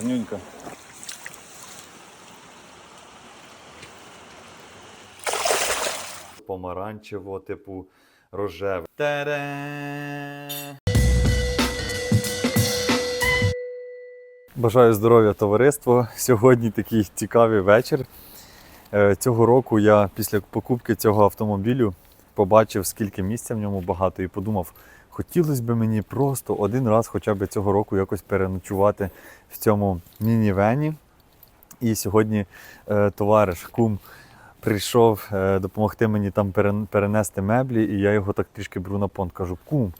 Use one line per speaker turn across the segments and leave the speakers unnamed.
Гарнюнька. Помаранчево, типу рожеве. Тере. Бажаю здоров'я товариство. Сьогодні такий цікавий вечір. Е, Цього року я після покупки цього автомобілю побачив, скільки місця в ньому багато, і подумав, хотілося б мені просто один раз хоча б цього року якось переночувати в цьому мінівені. І сьогодні е, товариш кум прийшов е, допомогти мені там перенести меблі, і я його так трішки беру на. Кажу, кум,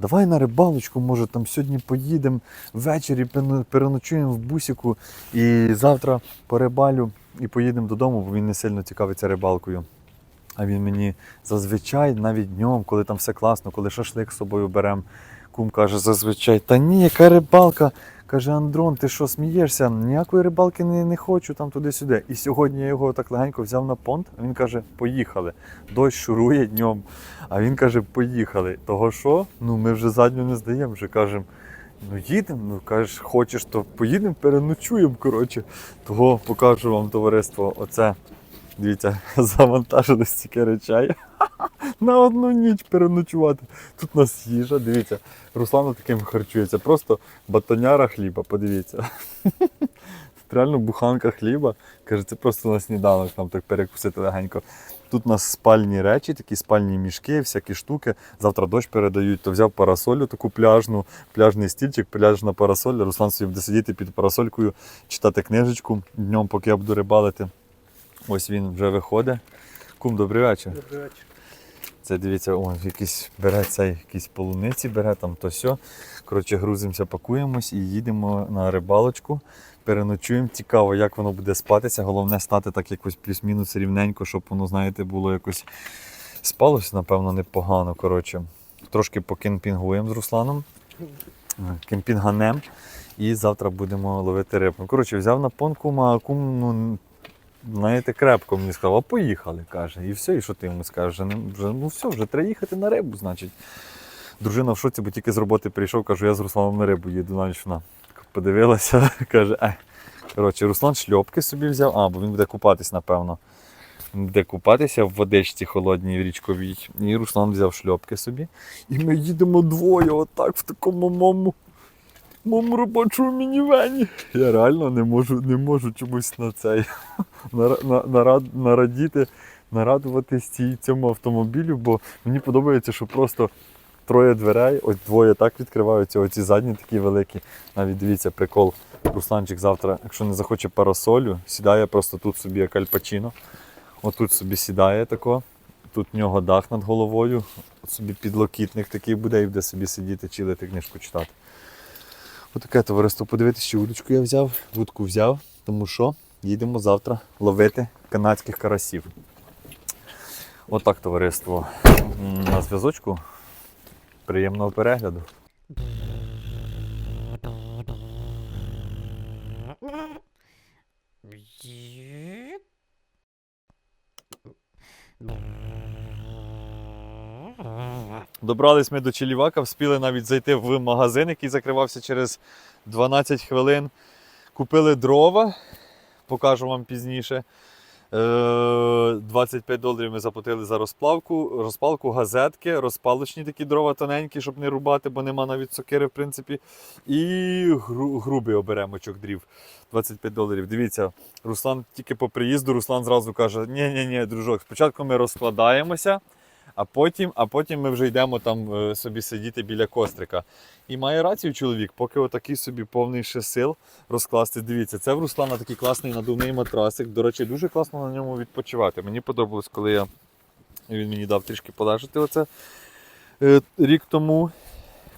давай на рибалочку, може там сьогодні поїдемо ввечері, переночуємо в бусіку і завтра порибалю і поїдемо додому, бо він не сильно цікавиться рибалкою. А він мені зазвичай, навіть днем, коли там все класно, коли шашлик з собою беремо, кум каже, зазвичай, та ні, яка рибалка. Каже, Андрон, ти що смієшся? Ніякої рибалки не, не хочу там туди-сюди. І сьогодні я його так легенько взяв на понт. а Він каже, поїхали. Дощ шурує днем. А він каже, поїхали. Того що? Ну ми вже задню не здаємо, вже кажемо. Ну їдемо, ну кажеш, хочеш, то поїдемо, переночуємо. Коротше. Того покажу вам товариство. Оце, дивіться, завантажили стільки речей. На одну ніч переночувати. Тут у нас їжа, дивіться, Руслан таким харчується. Просто батоняра хліба, подивіться. Реально буханка хліба. Каже, це просто на сніданок там так перекусити легенько. Тут у нас спальні речі, такі спальні мішки, всякі штуки. Завтра дощ передають, то взяв парасолю таку пляжну, пляжний стільчик, пляжна парасоль. Руслан собі буде сидіти під парасолькою, читати книжечку днем, поки я буду рибалити. Ось він вже виходить. Кум, добрий вечір.
Добрий вечір.
Це дивіться, о, якийсь бере цей якісь полуниці, бере там то сьо. Коротше, грузимося, пакуємось і їдемо на рибалочку. Переночуємо. Цікаво, як воно буде спатися. Головне стати так якось плюс-мінус рівненько, щоб воно, знаєте, було якось спалося, напевно, непогано. Коротше, трошки покемпінгуємо з Русланом. Кемпінганем. І завтра будемо ловити рибу. Коротше, взяв на пон кума, а кум, ну, знаєте, крепко мені сказав, а поїхали, каже. І все, і що ти йому скажеш? Вже, ну все, вже треба їхати на рибу, значить. Дружина в шоці, бо тільки з роботи прийшов, кажу, я з Русланом на рибу їду на вона подивилася, каже, е. Коротше, Руслан шльопки собі взяв, а, бо він буде купатись, напевно. Він буде купатися в водичці холодній річковій. І Руслан взяв шльопки собі. І ми їдемо двоє, отак, в такому моєму, моєму робочому мінівені. Я реально не можу, не можу чомусь на цей нара- на- нарад- нарадіти, нарадуватись цьому автомобілю, бо мені подобається, що просто троє дверей, ось двоє так відкриваються, оці задні такі великі. Навіть дивіться, прикол. Русланчик завтра, якщо не захоче парасолю, сідає просто тут собі як альпачино. Отут собі сідає тако. Тут в нього дах над головою, от собі підлокітник такий буде і буде собі сидіти, чилити, книжку читати. Отаке товариство. Подивитися, що удочку я взяв, вудку взяв, тому що їдемо завтра ловити канадських карасів. Отак, товариство. На зв'язочку. Приємного перегляду. Добрались ми до Челівака, вспіли навіть зайти в магазин, який закривався через 12 хвилин. Купили дрова, покажу вам пізніше. Е, 25 доларів ми заплатили за розплавку, розпалку, газетки, розпалочні такі дрова тоненькі, щоб не рубати, бо нема навіть сокири, в принципі. І гру, грубий оберемочок дрів. 25 доларів. Дивіться, Руслан тільки по приїзду, Руслан зразу каже: ні ні ні дружок, спочатку ми розкладаємося, а потім, а потім ми вже йдемо там е, собі сидіти біля кострика. І має рацію чоловік, поки отакий собі повний ще сил розкласти. Дивіться, це в Руслана такий класний надувний матрасик. До речі, дуже класно на ньому відпочивати. Мені подобалось, коли я він мені дав трішки полежати оце е, рік тому,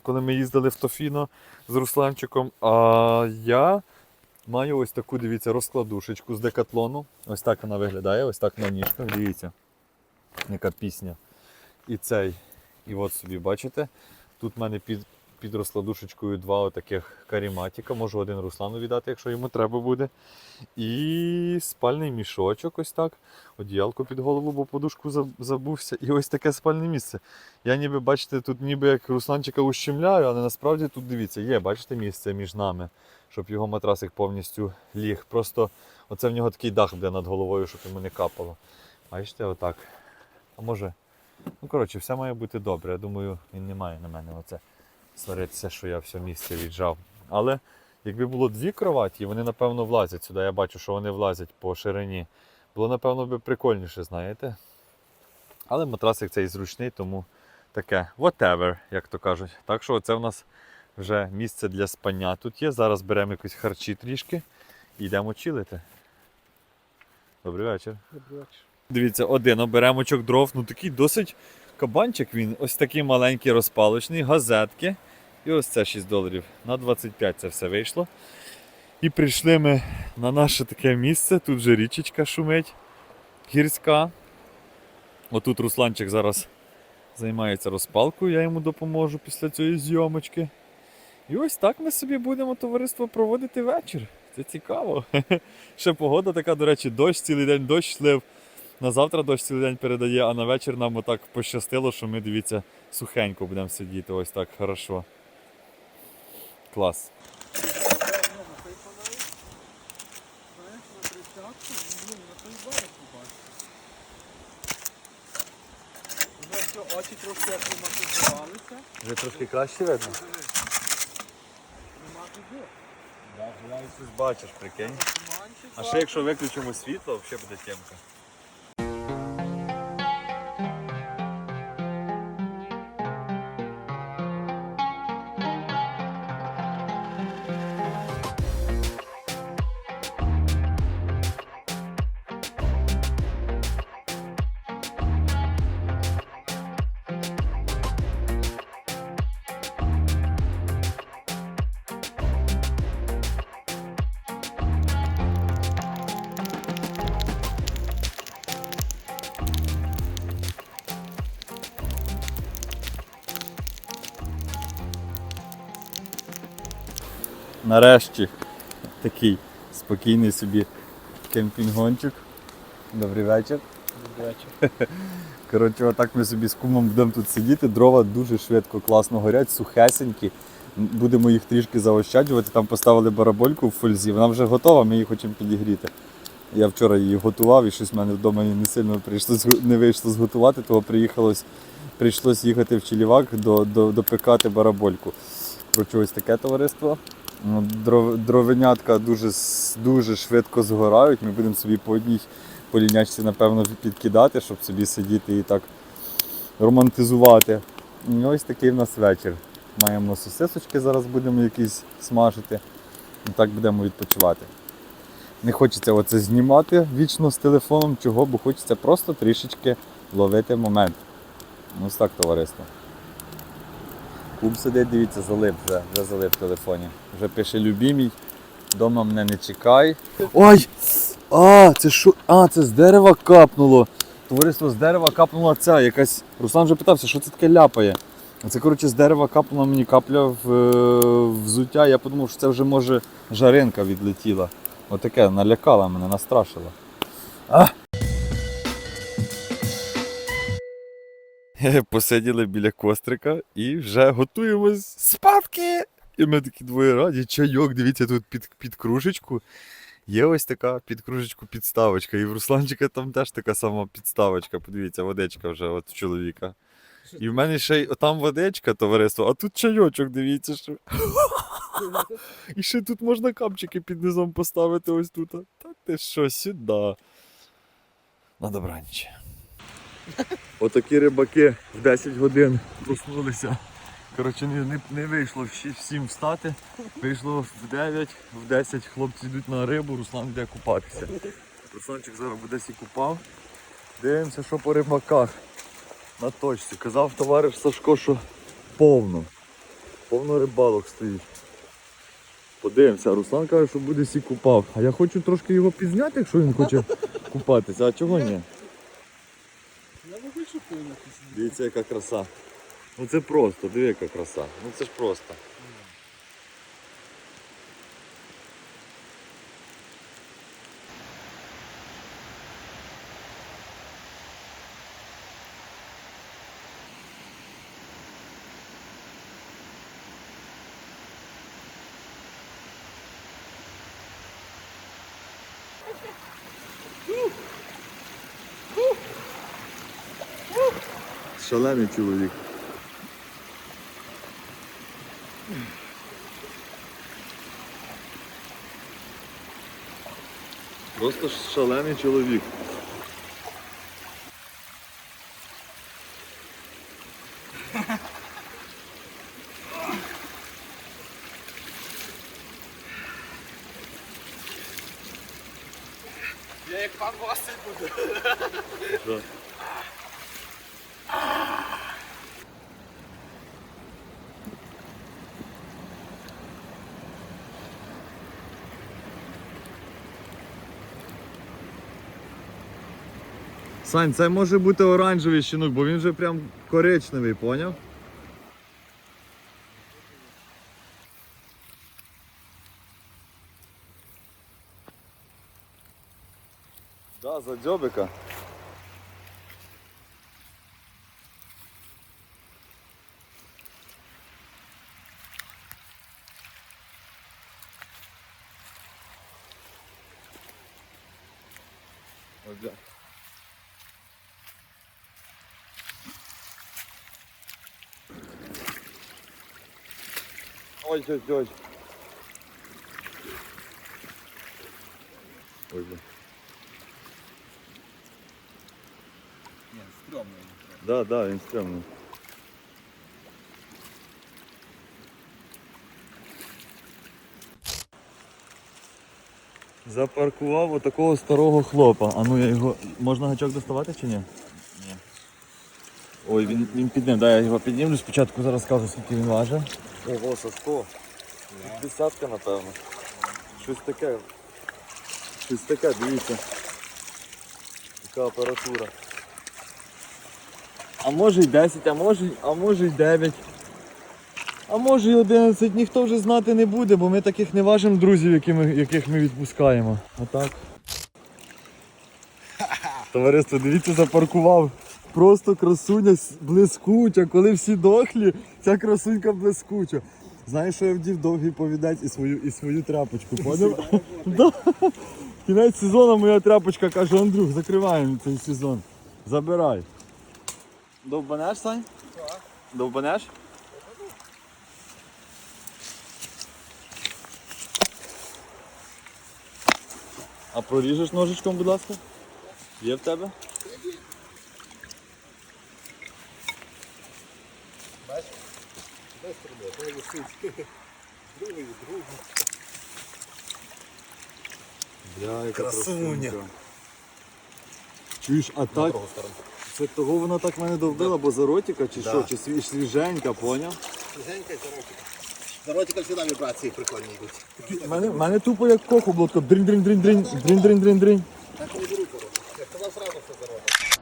коли ми їздили в Тофіно з Русланчиком. А я маю ось таку, дивіться, розкладушечку з декатлону. Ось так вона виглядає, ось так на ніжках. Дивіться, яка пісня. І цей. І от собі бачите, тут в мене під, під розкладушечкою два отаких каріматіка. Можу один Руслану віддати, якщо йому треба буде. І спальний мішочок, ось так. Одіялко під голову, бо подушку забувся. І ось таке спальне місце. Я ніби, бачите, тут ніби як Русланчика ущемляю, але насправді тут дивіться, є, бачите, місце між нами. щоб його матрасик повністю ліг. Просто оце в нього такий дах буде над головою, щоб йому не капало. Бачите, отак. А може. Ну, коротше, все має бути добре. Я думаю, він не має на мене оце сваритися, що я все місце віджав. Але якби було дві кроваті, вони напевно влазять сюди. Я бачу, що вони влазять по ширині. Було, напевно, би прикольніше, знаєте. Але матрасик цей зручний, тому таке whatever, як то кажуть. Так що це в нас вже місце для спання тут є. Зараз беремо якісь харчі трішки і йдемо чилити. Добрий вечір.
Добрий вечір.
Дивіться, один оберемочок дров. Ну такий досить кабанчик він. Ось такий маленький розпалочний, газетки. І ось це 6 доларів. На 25 це все вийшло. І прийшли ми на наше таке місце. Тут вже річечка шумить. Гірська. Отут Русланчик зараз займається розпалкою, я йому допоможу після цієї зйомочки. І ось так ми собі будемо товариство проводити вечір. Це цікаво. Ще погода така, до речі, дощ цілий день дощ лив. На завтра дощ цілий день передає, а на вечір нам отак пощастило, що ми, дивіться, сухенько будемо сидіти. Ось так хорошо. Клас. Вже трошки краще видно. Я щось бачиш, прикинь. А ще якщо виключимо світло, взагалі буде темка. Нарешті такий спокійний собі кемпінгончик. Добрий вечір.
Добрий вечір.
Коротше, отак ми собі з кумом будемо тут сидіти. Дрова дуже швидко, класно горять, сухесенькі. Будемо їх трішки заощаджувати. Там поставили барабольку в фользі, вона вже готова, ми її хочемо підігріти. Я вчора її готував і щось в мене вдома не сильно прийшло, не вийшло зготувати, того приїхалось, прийшлось їхати в Чилівак до, до, допекати барабольку. Коротше, ось таке товариство. Ну, дров- Дровенятка дуже, дуже швидко згорають. Ми будемо собі по одній полінячці, напевно, підкидати, щоб собі сидіти і так романтизувати. І ось такий в нас вечір. Маємо сосисочки, зараз будемо якісь смажити. І так будемо відпочивати. Не хочеться оце знімати вічно з телефоном, чого, бо хочеться просто трішечки ловити момент. Ось так, товариство. Куб сидить, дивіться, залип вже, вже залип в телефоні. Вже пише любімій, дома мене не чекай. Ой! А, це що? А, це з дерева капнуло. Товариство з дерева капнула ця якась. Руслан вже питався, що це таке ляпає. Це, коротше, з дерева капнула мені капля в е, взуття. Я подумав, що це вже може жаринка відлетіла. Отаке, налякала мене, настрашила. А! Посиділи біля кострика і вже готуємось спадки. І ми такі двоє раді, чайок, дивіться, тут під, під кружечку. Є ось така під кружечку підставочка. І в Русланчика там теж така сама підставочка. Подивіться, водичка вже от в чоловіка. І в мене ще й там водичка, товариство, а тут чайочок, дивіться, що. І ще тут можна капчики під низом поставити ось тут. Та ти що, сюди. На добраніч. Отакі рибаки в 10 годин проснулися. Коротше, не, не, вийшло всі- всім встати. Вийшло в 9, в 10 хлопці йдуть на рибу, Руслан йде купатися. Русланчик зараз буде сі купав. Дивимося, що по рибаках на точці. Казав товариш Сашко, що повно. Повно рибалок стоїть. Подивимося, Руслан каже, що буде сі купав. А я хочу трошки його пізняти, якщо він хоче купатися. А чого ні?
Я не хочу повністю.
Дивіться, яка краса. Ну це просто, диви, яка краса. Ну це ж просто. Шалений чоловік. Просто шалений чоловік.
Я як пан Василь буду.
Сань, це може бути оранжевий щенок, бо він вже прям коричневий, поняв? Да, за дзьобика. Ось Ой, ой, ой. Ой, бля.
Ні, стрьомно.
Да, да, він стрьомний. Запаркував отакого старого хлопа. А ну я його. Можна гачок доставати чи ні?
Ні.
Ой, він, він підним. Дай я його піднімлю спочатку, зараз скажу, скільки він важить. Ого, Сашко. Десятка, напевно. Щось таке. Щось таке, дивіться. Яка апаратура. А може й 10, а може, а може й 9. А може й 11, ніхто вже знати не буде, бо ми таких не важимо друзів, які ми- яких ми відпускаємо. Отак. Товариство, дивіться, запаркував. Просто красуня блискуча. Коли всі дохлі, ця красунька блискуча. Знаєш, що я вдів довгий повідець і свою, і свою тряпочку, поняв? Кінець сезону моя тряпочка каже, Андрюх, закриваємо цей сезон. Забирай. Довбанеш, Сань?
Так.
Довбанеш? А проріжеш ножичком, будь ласка? Є в тебе?
Без проблем. Висить. Другий, другий.
Бля, яка
Красуня.
красунька. Чуєш, а так,
другу сторону.
це того вона так мене довбила, бо заротіка чи
Да.
що, чи свіж, свіженька, поняв?
Свіженька і заротика. Заротика всегда вібрації прикольні йдуть.
У мене, мене тупо як коху було, тако дрінь дрінь дрінь дрінь дрінь дрінь
Так не беруть заротика. Я сказав сразу, що заротика.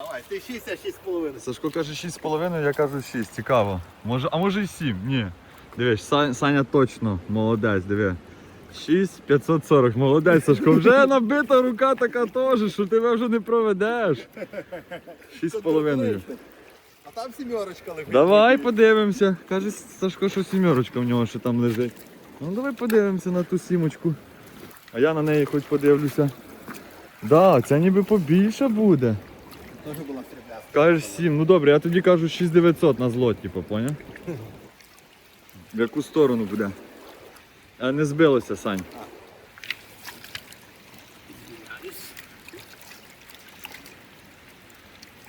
Давай, ти 6, а 6 з половиною.
Сашко каже 6,5, я кажу 6, цікаво. Може, а може і 7, ні. Дивись, Са- Саня точно молодець, диви. 6 540, молодець, Сашко. Вже набита рука така теж, що тебе вже не проведеш. 6,5.
А там сімерочка лежить.
Давай подивимося. Каже Сашко, що сімерочка в нього ще там лежить. Ну давай подивимося на ту сімочку. А я на неї хоч подивлюся. Да, ця ніби побільше буде.
Теж була стрібляска.
Кажеш 7. Ну добре, я тоді кажу 6900 на злот, типу, поняв? В яку сторону буде? А не збилося, Сань.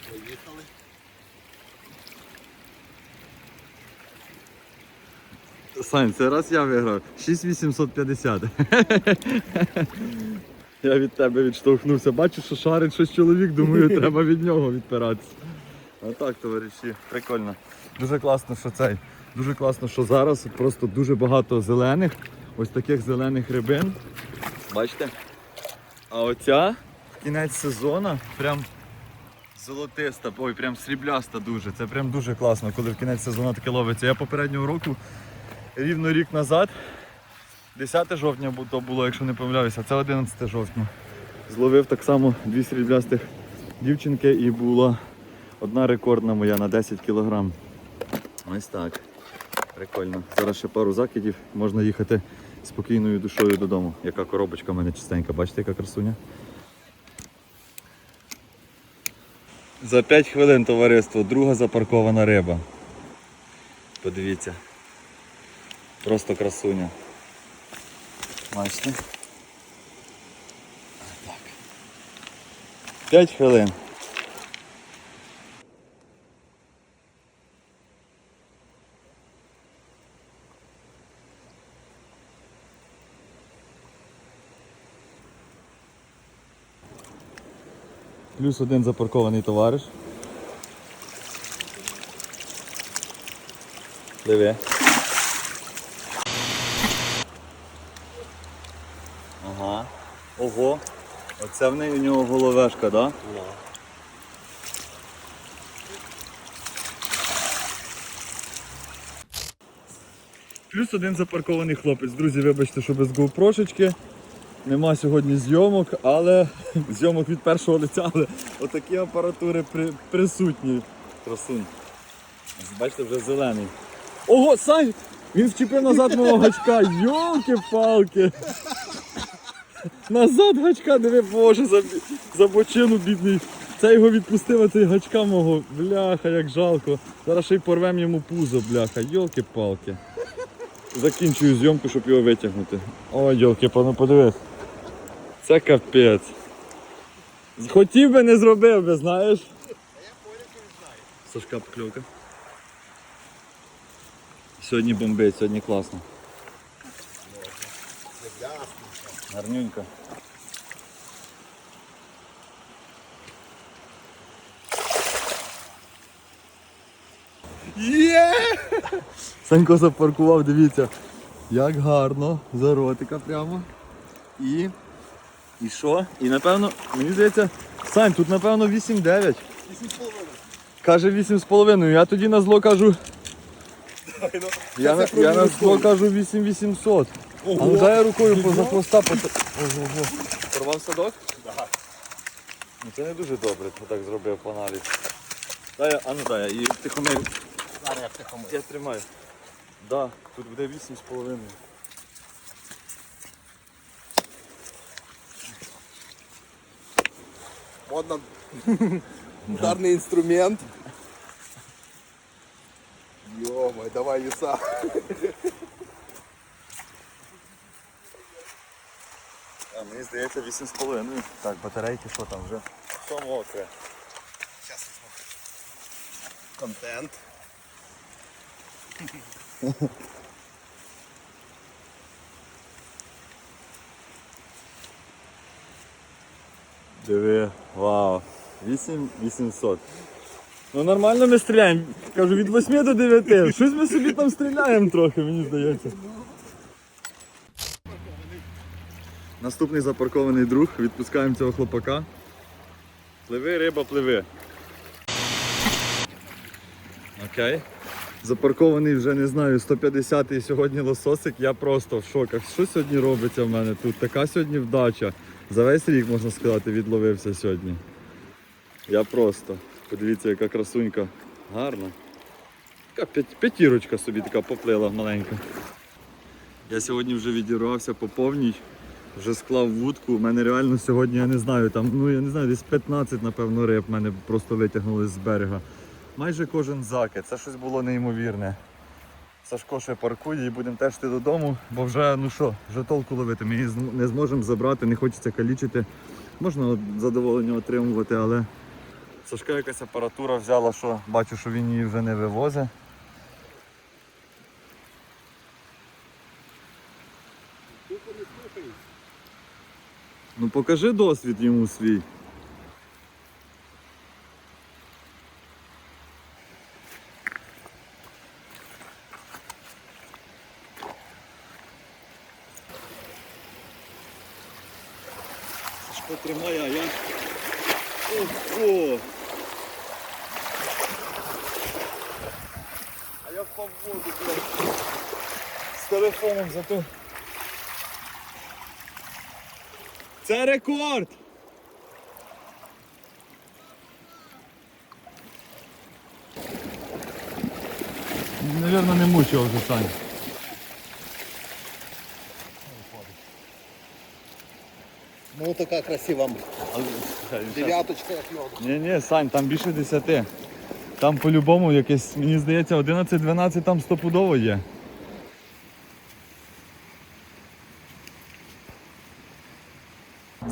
Поїхали.
Сань, це раз я виграв. 6850. Я від тебе відштовхнувся. Бачу, що шарить щось чоловік, думаю, треба від нього відпиратися. А так, товариші, прикольно. Дуже класно, що цей. Дуже класно, що зараз просто дуже багато зелених, ось таких зелених рибин. Бачите? А оця в кінець сезону прям золотиста, ой, прям срібляста дуже. Це прям дуже класно, коли в кінець сезону таке ловиться. Я попереднього року рівно рік назад. 10 жовтня то було, якщо не помиляюся, це 11 жовтня. Зловив так само дві сріблястих дівчинки і була одна рекордна моя на 10 кілограм. Ось так. Прикольно. Зараз ще пару закидів, можна їхати спокійною душою додому. Яка коробочка в мене чистенька, бачите, яка красуня? За 5 хвилин товариство, друга запаркована риба. Подивіться. Просто красуня. Бачите? Так. 5 хвилин. Плюс один запаркований товариш. Диви. Ага. Ого. Оце в неї у нього головешка, так? Да? Плюс один запаркований хлопець. Друзі, вибачте, що без GoPro-шечки. Нема сьогодні зйомок, але зйомок від першого лиця, але отакі апаратури при, присутні. Красун. Бачите, вже зелений. Ого, Сань! Він вчепив назад мого гачка. Йолки-палки! Назад гачка, диви, боже, за, за бочину бідний. Це його відпустив, цей гачка мого. Бляха, як жалко. Зараз ще й порвем йому пузо, бляха. Йолки-палки. Закінчую зйомку, щоб його витягнути. Ой, йолки, пану подивись. Це капець. Хотів би, не зробив би, знаєш. Сашка покльовка. Сьогодні бомбить, сьогодні класно. Гарнюнька.
Є!
Санько запаркував, дивіться, як гарно, за ротика прямо. І. І що? І напевно, мені здається, Сань, тут напевно 8-9. Каже 8,5. Я тоді на зло кажу. Я, я на зло кажу 8800. А ну дай я рукою поза хвоста по. Ого, ого. Порвав садок? Так. Ну це не дуже добре, хто так зробив по аналіз. Дай, я- а ну дай, я і тихомир.
Зараз я тихо
Я тримаю. Да, тут буде 8,5.
Модно. Ударный инструмент. Ё-моё, давай веса.
здається 8,5. Так, батарейки що там вже? Що мокре?
Сейчас Контент.
Диви, вау. 8800. Ну нормально ми стріляємо. Кажу, від 8 до 9. Щось ми собі там стріляємо трохи, мені здається. Наступний запаркований друг. Відпускаємо цього хлопака. Пливи, риба, пливи. Окей. Запаркований вже не знаю, 150-й сьогодні лососик. Я просто в шоках. Що сьогодні робиться в мене тут? Така сьогодні вдача. За весь рік, можна сказати, відловився сьогодні. Я просто. Подивіться, яка красунька. Гарна. Така п'ятірочка собі така поплила маленька. Я сьогодні вже відірвався по повній, вже склав вудку. У мене реально сьогодні, я не знаю, там, ну я не знаю, десь 15, напевно, риб мене просто витягнули з берега. Майже кожен закид. Це щось було неймовірне. Сашко ще паркує і будемо теж йти додому, бо вже ну що, вже толку ловити. Ми її не зможемо забрати, не хочеться калічити. Можна задоволення отримувати, але Сашка якась апаратура взяла, що бачу, що він її вже не вивозить. покажи досвід йому свій. Сашко тримає, а я. Ого!
А я впав в воду, блядь.
з телефоном зато. Це рекорд! Навірно, не мучив вже Саня.
Ну така красива дев'яточка, як його.
Ні, ні, Сань, там більше 10. Там по-любому якесь, мені здається, 11-12 там стопудово є.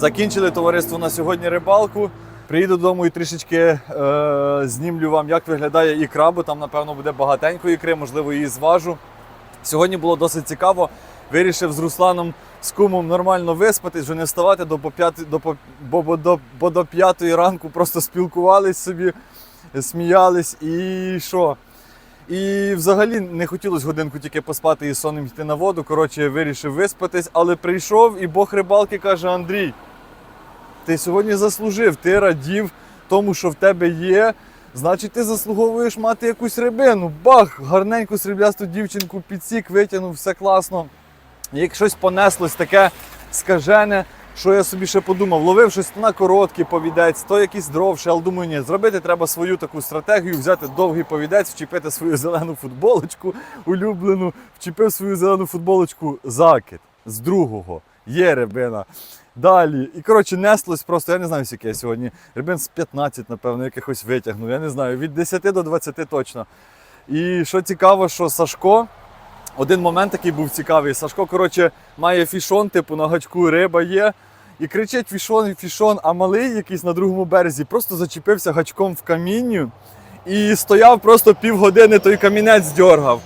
Закінчили товариство на сьогодні рибалку. Приїду додому і трішечки е, знімлю вам, як виглядає ікра, бо там, напевно, буде багатенько ікри, можливо, її зважу. Сьогодні було досить цікаво. Вирішив з Русланом з кумом нормально виспатись, вже не вставати до по п'яти, до бо, бо, до, бо до п'ятої ранку просто спілкувались собі, сміялись і що. І взагалі не хотілося годинку тільки поспати і сонним йти на воду. Коротше, вирішив виспатись, але прийшов і Бог рибалки каже: Андрій, ти сьогодні заслужив, ти радів тому, що в тебе є. Значить, ти заслуговуєш мати якусь рибину. Бах! Гарненьку сріблясту дівчинку підсік, витягнув, все класно. Як щось понеслось таке скажене, що я собі ще подумав, ловив щось на короткий повідець, то якийсь дровше, але думаю, ні, зробити треба свою таку стратегію, взяти довгий повідець, вчепити свою зелену футболочку улюблену, вчепив свою зелену футболочку, закид з другого. Є рибина. Далі. І коротше, неслось просто, я не знаю, скільки я сьогодні. Рибин з 15, напевно, якихось витягнув. Я не знаю, від 10 до 20 точно. І що цікаво, що Сашко. Один момент такий був цікавий. Сашко, коротше, має фішон, типу на гачку риба є. І кричить фішон, фішон, а малий якийсь на другому березі просто зачепився гачком в камінню і стояв просто півгодини, той камінець дьоргав.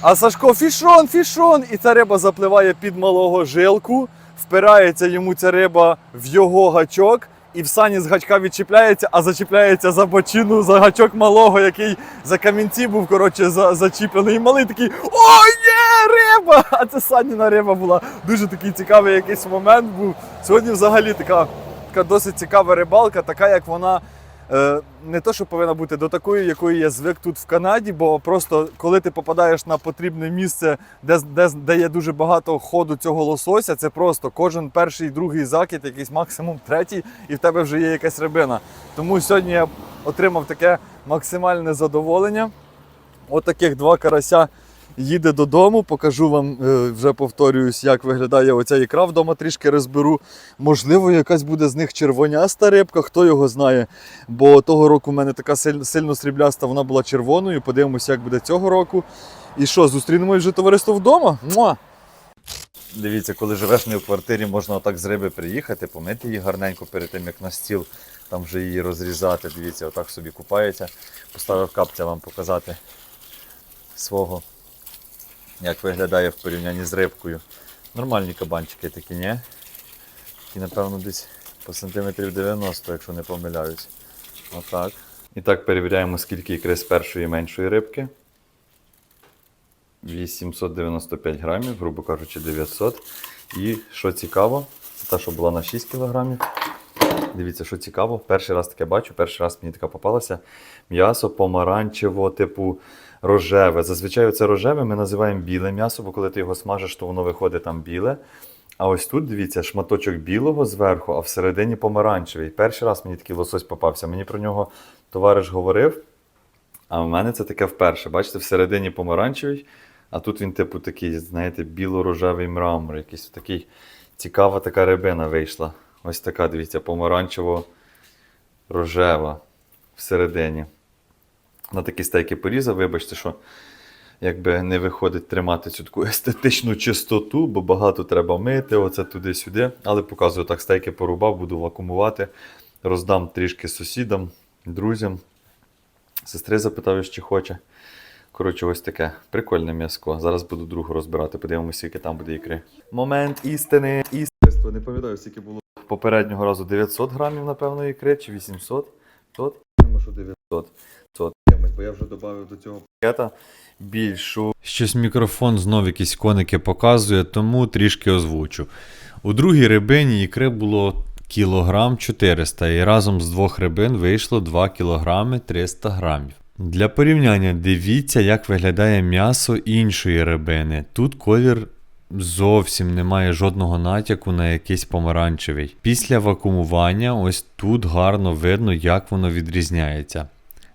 А Сашко фішон, фішон! І ця риба запливає під малого жилку, впирається йому ця риба в його гачок, і в сані з гачка відчіпляється, а зачіпляється за бочину, за гачок малого, який за камінці був коротше, за, зачіплений. І малий такий О, є, риба! А це саніна риба була. Дуже такий цікавий якийсь момент був. Сьогодні взагалі така, така досить цікава рибалка, така як вона. Е, не то, що повинна бути до такої, якої я звик тут в Канаді, бо просто коли ти попадаєш на потрібне місце, де, де, де є дуже багато ходу цього лосося, це просто кожен перший, другий закид, якийсь максимум третій, і в тебе вже є якась рибина. Тому сьогодні я отримав таке максимальне задоволення. От два карася їде додому. Покажу вам, е, вже повторююсь, як виглядає оця ікра вдома, трішки розберу. Можливо, якась буде з них червоняста рибка, хто його знає. Бо того року в мене така сильно срібляста, вона була червоною. Подивимося, як буде цього року. І що, зустрінемо вже товариство вдома? Муа! Дивіться, коли живеш не в квартирі, можна отак з риби приїхати, помити її гарненько перед тим, як на стіл там вже її розрізати. Дивіться, отак собі купається. Поставив капця вам показати свого, як виглядає в порівнянні з рибкою. Нормальні кабанчики такі, ні? Такі, напевно, десь по сантиметрів 90, якщо не помиляюсь. Отак. І так перевіряємо, скільки ікри з першої і меншої рибки. 895 грамів, грубо кажучи, 900. І що цікаво, це та, що була на 6 кілограмів. Дивіться, що цікаво. Перший раз таке бачу, перший раз мені така попалася. М'ясо помаранчево, типу рожеве. Зазвичай це рожеве ми називаємо біле м'ясо, бо коли ти його смажиш, то воно виходить там біле. А ось тут, дивіться, шматочок білого зверху, а всередині помаранчевий. Перший раз мені такий лосось попався. Мені про нього товариш говорив. А в мене це таке вперше. Бачите, всередині помаранчевий, а тут він, типу, такий, знаєте, біло-рожевий мрамор. Якийсь такий цікава така рибина вийшла. Ось така, дивіться, помаранчево-рожева всередині. На такі стейки порізав, вибачте, що якби не виходить тримати цю таку естетичну чистоту, бо багато треба мити, оце туди-сюди. Але показую так, стейки порубав, буду вакуумувати, роздам трішки сусідам, друзям. Сестри запитав, чи хоче. Коротше, ось таке прикольне м'яско. Зараз буду другу розбирати, подивимося, скільки там буде ікри. Момент істини. Істинство. Не пам'ятаю, скільки було попереднього разу 900 грамів, напевно, ікри, чи 800. Тот? Що 900. 900. Бо я вже додав до цього пакета більшу.
Щось мікрофон знов якісь коники показує, тому трішки озвучу. У другій рибині ікри було кілограм 400 і разом з двох рибин вийшло 2 кілограми 300 грамів.
Для порівняння дивіться, як виглядає м'ясо іншої рибини. Тут колір зовсім немає жодного натяку на якийсь помаранчевий. Після вакуумування ось тут гарно видно, як воно відрізняється.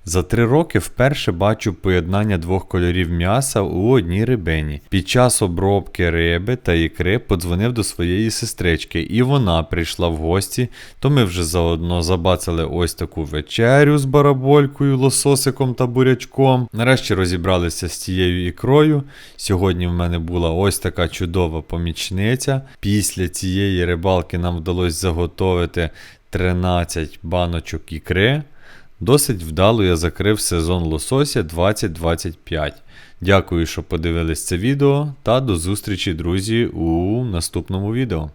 За три роки вперше бачу поєднання двох кольорів м'яса у одній рибині. Під час обробки риби та ікри подзвонив до своєї сестрички, і вона прийшла в гості, то ми вже заодно забацали ось таку вечерю з бараболькою, лососиком та бурячком. Нарешті розібралися з цією ікрою. Сьогодні в мене була ось така чудова помічниця. Після цієї рибалки нам вдалося заготовити 13 баночок ікри. Досить вдало я закрив сезон лосося 2025. Дякую, що подивились це відео, та до зустрічі, друзі, у наступному відео.